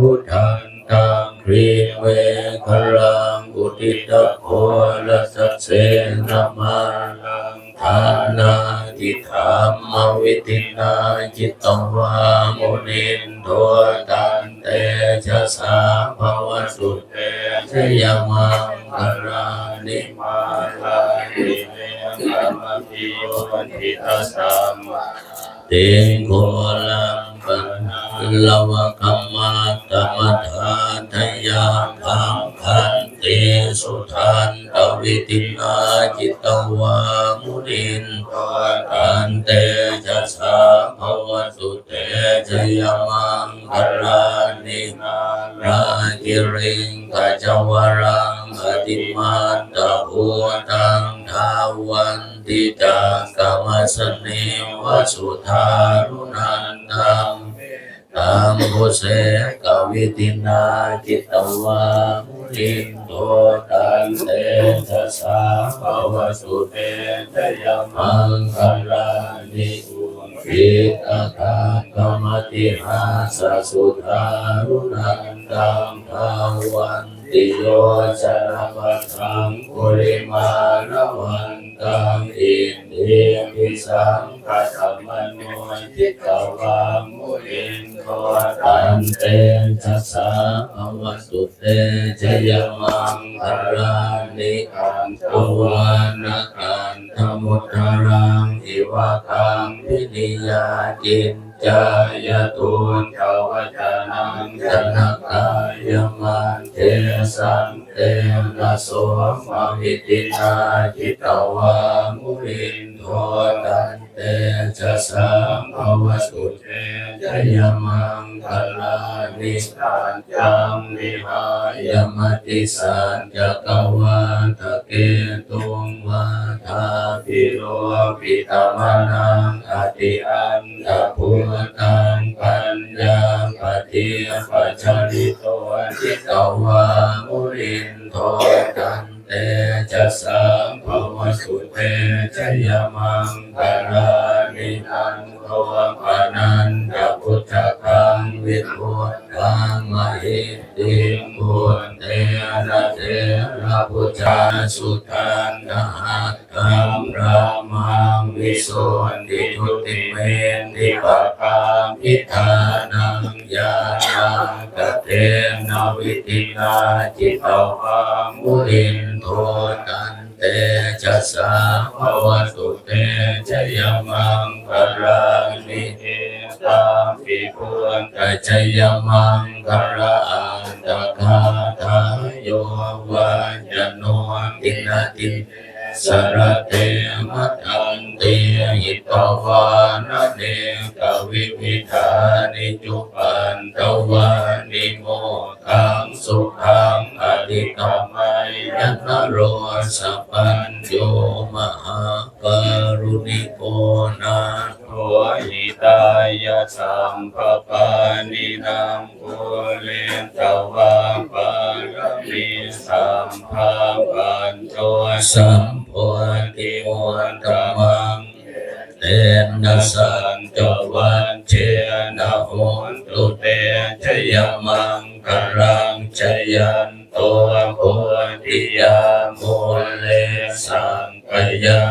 วุธันตังครีเวคลังอุทิตโคลสัสเสนมาลังทานาทิธรรมวิตินาจิตตวามุนินโทตันเตชะสาภวสุเตชยมังคลานิมาลานิเมธรรมพิโยทิตสัมมาติงโกลังปัญ ลวะกัมมาตมัทาทยาคังคันติสุทันตวิตินาจิตตวามุนินตันเตชะสาภวสุเตชยมังคลานิมารากิริงขจวรังอติมันตะภูตังทาวันติจากกรรมสเนวสุธารุนันตัง ตัมโพเสกวิตินาจิตตวามุนินโทตันเตชะสาภวสุเตชยมังคลานิอุปิตตากรรมติหาสสุธารุนันตังภาวันติโยชนะปัทังปุริมาณวันตังอินเดียมิสังกัต มโนจิตวามุนินโทตันเตชะสาภวสุเตชยมังคลานิอันตวานะกันธมุตรังอิวะคังพินิยาจินจายตุนเทวจานังชนะกายมันเทสันเตนะโสมวิตินาจิตตวามุนินโทตัน เตชะสาภวสุเตชยมังคลานิสันจังวิหายมติสันจักวาทะเกตุงวาทาพิโรปิตมนังอติอันตพุตังปัญญาปฏิปัจจริโตจิตตวามุรินโทตันเตจะสัมภวสุเต ชยมังคลานิอันโทปนันตพุทธคังวิพุทธังมหิติมุตเตระเตระพุทธาสุทันนะหัตถังรามังวิสุทธิทุติเมติปะคามิธานังยานังกเตนวิตินาจิตตวังมุรินโทตัน เตจะสาภวสุเตชยมังคลานิเอตามปิพุนตชยมังคลาอันตคาทายโยวายโนตินาติสรเตมัตอันเตหิตวานเนกวิวิธานิจุปันตวานิโมทังสุขังอธิกรรมัยยั นโรสัพพัญโยมหากรุณิโกนาโทหิตายะสัมภปานินังปุเรนตวาปารมีสัมภาปันโตสัมโพธิโมตมังเตนะสันจวันเชนะโหนตุเตชยมังคลังชยันโตโพ ธิยาโมเลสังกยา